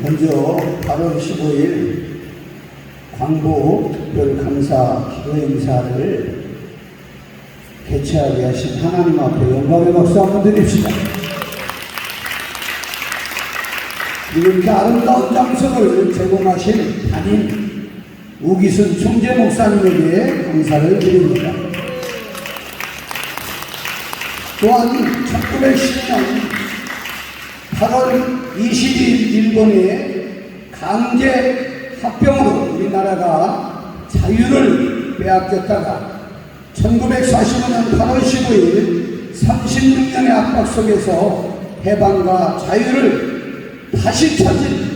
먼저 8월 15일 광보 특별감사 기도 행사를 개최하게 하신 하나님 앞에 영광의 박수 한번 드립시다. 이렇게 아름다운 장소를 제공하신 담임 우기순 총재 목사님에게 감사를 드립니다. 또한 1910년 8월 20일 일본의 강제 합병으로 우리나라가 자유를 빼앗겼다가 1945년 8월 15일 36년의 압박 속에서 해방과 자유를 다시 찾은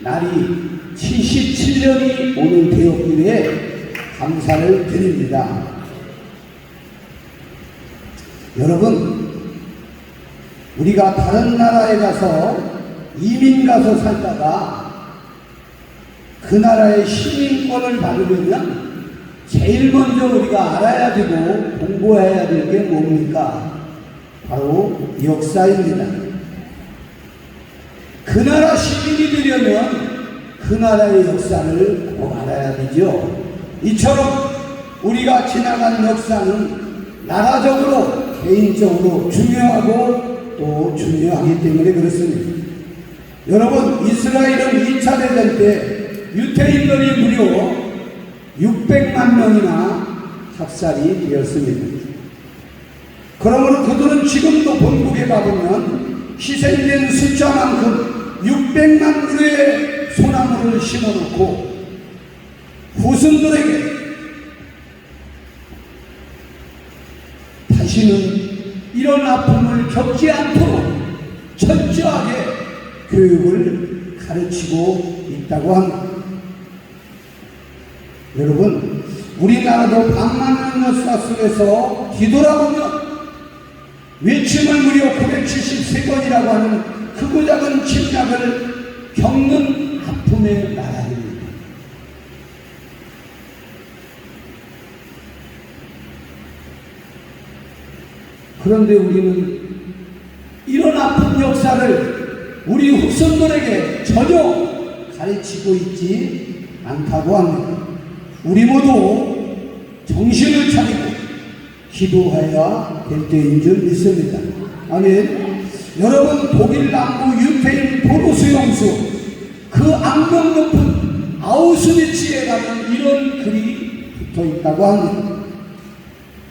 날이 77년이 오늘 되었기에 감사를 드립니다. 여러분, 우리가 다른 나라에 가서 이민 가서 살다가 그 나라의 시민권을 받으려면 제일 먼저 우리가 알아야 되고 공부해야 될 게 뭡니까? 바로 역사입니다. 그 나라 시민이 되려면 그 나라의 역사를 꼭 알아야 되죠. 이처럼 우리가 지나간 역사는 나라적으로 개인적으로 중요하고 또 중요하기 때문에 그렇습니다. 여러분 이스라엘은 2차 대전 때 유태인들이 무려 600만 명이나 학살이 되었습니다. 그러므로 그들은 지금도 본국에 가보면 희생된 숫자만큼 600만 그루의 소나무를 심어놓고 후손들에게 다시는 이런 아픔을 겪지 않도록 철저하게 교육을 가르치고 있다고 합니다. 여러분, 우리나라도 방만한 역사 속에서 뒤돌아보면 외침을 무려 973번이라고 하는 크고 작은 침략을 겪는 아픔의 나라입니다. 그런데 우리는 이런 아픈 역사를 우리 후손들에게 전혀 가르치고 있지 않다고 합니다. 우리 모두 정신을 차리고 기도해야 될 때인 줄 믿습니다. 아멘. 여러분 독일 남부 유태인 포로 수용소 그 악명 높은 아우슈비츠에 가면 이런 글이 붙어 있다고 합니다.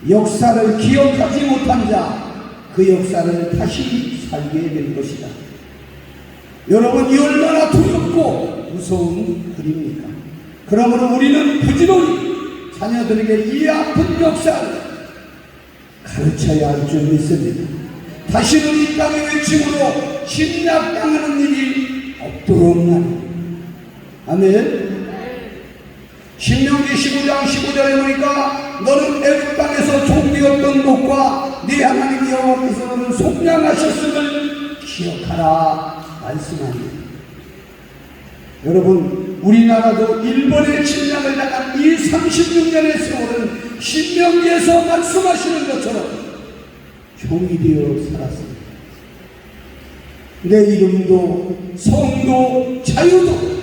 역사를 기억하지 못한 자, 그 역사를 다시 살게 될 것이다. 여러분, 이 얼마나 두렵고 무서운 글입니까? 그러므로 우리는 부지런히 자녀들에게 이 아픈 역사를 가르쳐야 할 줄 믿습니다. 다시는 이 땅의 외침으로 침략당하는 일이 없도록 나니. 아멘. 신명기 15장 15절에 보니까 너는 애굽 땅에서 종되었던 것과 네 하나님 여호와께서 너는 속량하셨음을 기억하라 말씀합니다. 여러분 우리나라도 일본의 침략을 당한 이 36년의 세월은 신명기에서 말씀하시는 것처럼 종이 되어 살았습니다. 내 이름도 성도 자유도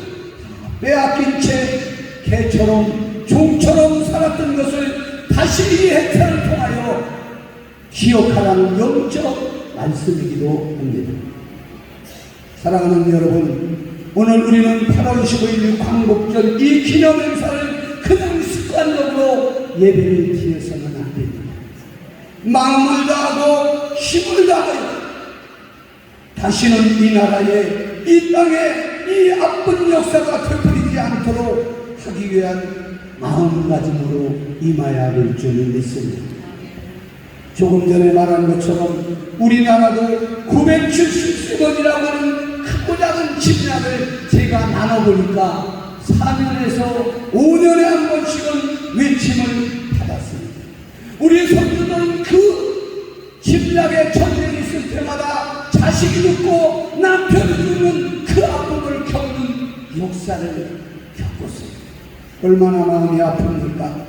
빼앗긴 채 개처럼 종처럼 살았던 것을 다시 이 혜택을 통하여 기억하라는 영적 말씀이기도 합니다. 사랑하는 여러분, 오늘 우리는 8월 15일 광복절 이 기념 행사를 그냥 습관적으로 예배를 드려서는 안 됩니다. 마음을 다하고 힘을 다하여 다시는 이 나라에 이 땅에 이 아픈 역사가 않도록 하기 위한 마음가짐으로 임해야 될줄 믿습니다. 조금 전에 말한 것처럼 우리나라도 970세번이라고 하는 크고 작은 침략을 제가 나눠보니까 4년에서 5년에 한 번씩은 외침을 받았습니다. 우리 선조들은 그 침략의 전쟁이 있을 때마다 자식이 죽고 남편이 죽는 그 아픔을 겪는 역사를 겪었습니다. 얼마나 마음이 아픕니까?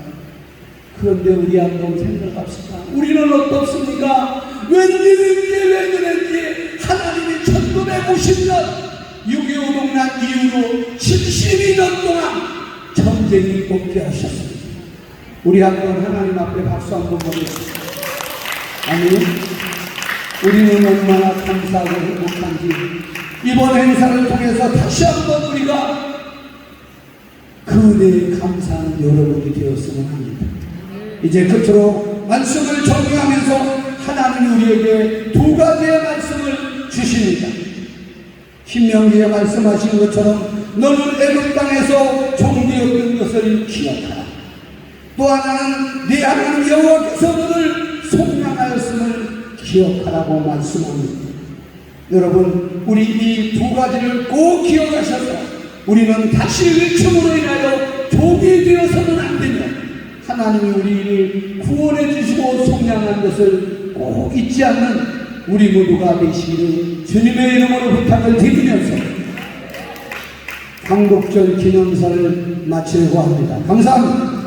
그런데 우리 한번 생각합시다. 우리는 어떻습니까? 웬일인지 왜 그랬지 하나님이 1950년 6.25 동란 이후로 72년 동안 전쟁이 없게 하셨습니다. 우리 한번 하나님 앞에 박수 한번 보내주세요. 아니, 우리는 얼마나 감사하고 행복한지 이번 행사를 통해서 다시 한번 우리가 그 은혜에 감사하는 여러분이 되었으면 합니다. 이제 끝으로 말씀을 정리하면서 하나님이 우리에게 두 가지의 말씀을 주십니다. 신명기에 말씀하신 것처럼 너는 애굽 땅에서 종되었던 것을 기억하라. 또 하나는 네 하나님 여호와께서 너를 속량하였음을 기억하라고 말씀합니다. 여러분, 우리 이 두 가지를 꼭 기억하셔서 우리는 다시 일침으로 인하여 종이 되어서는 안 되며 하나님이 우리를 구원해 주시고 속량한 것을 꼭 잊지 않는 우리 모두가 되시기를 주님의 이름으로 부탁을 드리면서 광복절 기념사를 마치려고 합니다. 감사합니다.